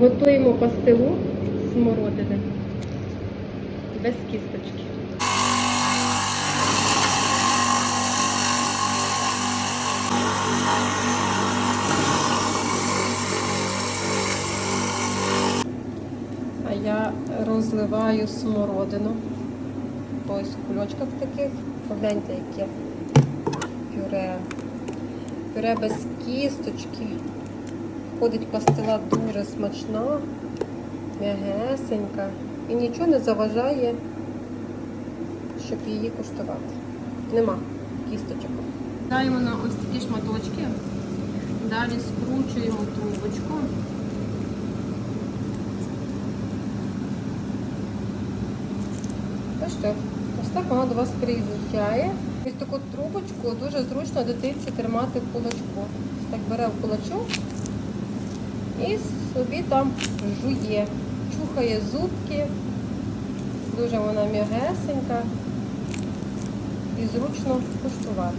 Готуємо пастилу смородини без кісточки. А я розливаю смородину. Ось в кульочках таких. Погляньте, яке пюре. Пюре без кісточки. Ходить пастила дуже смачна, м'ягесенька і нічого не заважає, щоб її куштувати. Нема кісточок. Даємо на ось такі шматочки. Далі скручуємо трубочку. Бачите, ось так вона до вас приїжджає. Ось таку трубочку дуже зручно дитинці тримати в кулачку. Так бере в кулачок і собі там жує, чухає зубки. Дуже вона м'ягесенька і зручно куштувати.